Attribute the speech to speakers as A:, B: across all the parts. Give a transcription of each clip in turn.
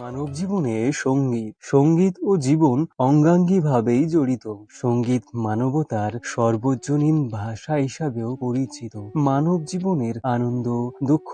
A: মানব জীবনে সংগীত। সংগীত ও জীবন অঙ্গাঙ্গিভাবেই জড়িত। সংগীত মানবতার সর্বজনীন ভাষা হিসাবেও পরিচিত। মানব জীবনের আনন্দ, দুঃখ,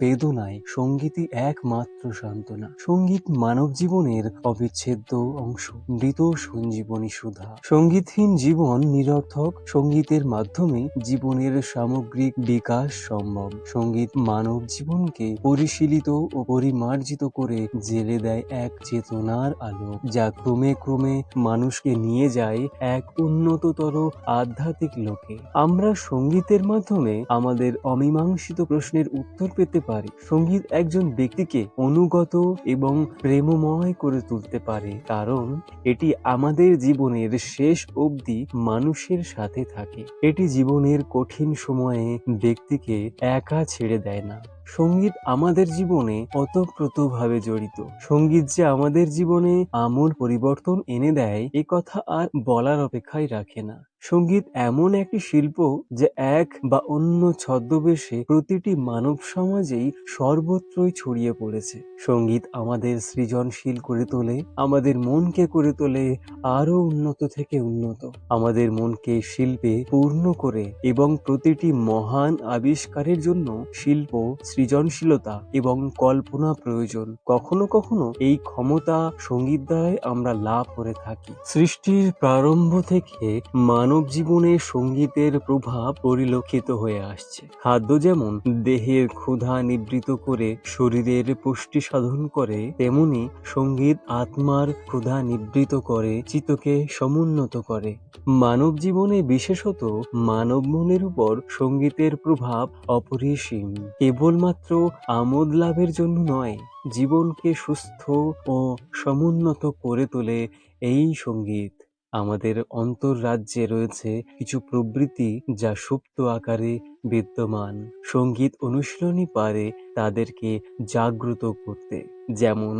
A: বেদনায় সঙ্গীতই একমাত্র সান্ত্বনা। সংগীত মানব জীবনের অবিচ্ছেদ্য অংশ, মৃত সঞ্জীবনী সুধা। সঙ্গীতহীন জীবন নিরর্থক, সঙ্গীতের মাধ্যমে জীবনের সামগ্রিক বিকাশ সম্ভব। সংগীত মানব জীবনকে পরিশীলিত ও পরিমার্জিত করে জেলে দেয় এক চেতনার আলো যা ক্রমে ক্রমে মানুষকে নিয়ে যায় এক উন্নততর আধ্যাত্মিক লোকে। আমরা সঙ্গীতের মাধ্যমে আমাদের অমীমাংসিত প্রশ্নের উত্তর পেতে পারি। সংগীত একজন ব্যক্তিকে অনুগত এবং প্রেমময় করে তুলতে পারে, কারণ এটি আমাদের জীবনের শেষ অবধি মানুষের সাথে থাকে। এটি জীবনের কঠিন সময়ে ব্যক্তিকে একা ছেড়ে দেয় না। সংগীত আমাদের জীবনে অতপ্রতভাবে জড়িত। সংগীত যে আমাদের জীবনে আমূল পরিবর্তন এনে দেয়, এ কথা আর বলার অপেক্ষায় রাখে না। সংগীত এমন একটি শিল্প যে এক বা অন্য ছদ্মবেশে প্রতিটি মানব সমাজেই সর্বত্রই ছড়িয়ে পড়েছে। সংগীত আমাদের সৃজনশীল করে তোলে, আমাদের মনকে করে তোলে আরও উন্নত থেকে উন্নত। আমাদের মনকে শিল্পে পূর্ণ করে এবং প্রতিটি মহান আবিষ্কারের জন্য শিল্প, সৃজনশীলতা এবং কল্পনা প্রয়োজন। কখনো কখনো এই ক্ষমতা সংগীত দ্বারাই আমরা লাভ করে থাকি। সৃষ্টির প্রারম্ভ থেকে মানব জীবনে সঙ্গীতের প্রভাব পরিলক্ষিত হয়ে আসছে। খাদ্য যেমন দেহের ক্ষুধা নিবৃত করে শরীরের পুষ্টি সাধন করে, তেমনি সংগীত আত্মার ক্ষুধা নিবৃত করে, চিত্তকে সমুন্নত করে। মানব জীবনে বিশেষত মানব মনের উপর সঙ্গীতের প্রভাব অপরিসীম। কেবলমাত্র আমোদ লাভের জন্য নয়, জীবনকে সুস্থ ও সমুন্নত করে তোলে এই সংগীত। আমাদের অন্তর্রাজ্যে রয়েছে কিছু প্রবৃত্তি যা সুপ্ত আকারে বিদ্যমান। সংগীত অনুশীলনই পারে তাদেরকে জাগ্রত করতে, যেমন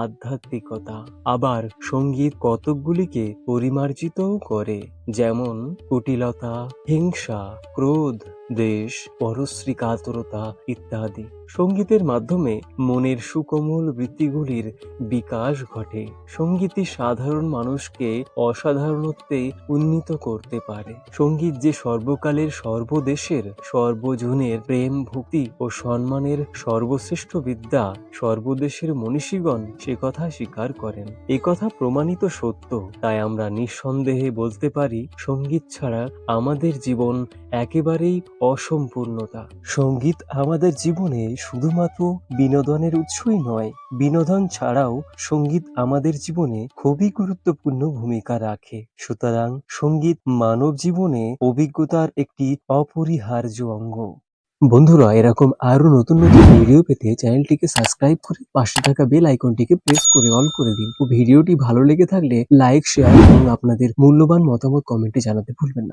A: আধ্যাত্মিকতা। আবার সংগীত কতকগুলিকে পরিমার্জিতও করে, যেমন কুটিলতা, হিংসা, ক্রোধ দেশ পরশ্রী কাতরতা ইত্যাদি। সঙ্গীতের মাধ্যমে মনের সুকোমল বৃত্তিগুলির বিকাশ ঘটে। সঙ্গীতই সাধারণ মানুষকে অসাধারণত্বে উন্নীত করতে পারে। সংগীত যে সর্বকালের সর্বদেশের সর্বজনের প্রেম, ভক্তি ও সম্মানের সর্বশ্রেষ্ঠ বিদ্যা, সর্বদেশের মনীষীগণ সে কথা স্বীকার করেন। এ কথা প্রমাণিত সত্য। তাই আমরা নিঃসন্দেহে বলতে পারি, সংগীত ছাড়া আমাদের জীবন একেবারেই অসম্পূর্ণতা। সংগীত আমাদের জীবনে শুধুমাত্র বিনোদনের উৎসই নয়, বিনোদন ছাড়াও সংগীত আমাদের জীবনে খুবই গুরুত্বপূর্ণ ভূমিকা রাখে। সুতরাং সংগীত মানব জীবনে অভিজ্ঞতার একটি অপরিহার্য অঙ্গ। বন্ধুরা, এরকম আরও নতুন নতুন ভিডিও পেতে চ্যানেলটিকে সাবস্ক্রাইব করে পাশে থাকা বেল আইকনটিকে প্রেস করে অল করে দিন। ও ভিডিওটি ভালো লেগে থাকলে লাইক, শেয়ার এবং আপনাদের মূল্যবান মতামত কমেন্টে জানাতে ভুলবেন না।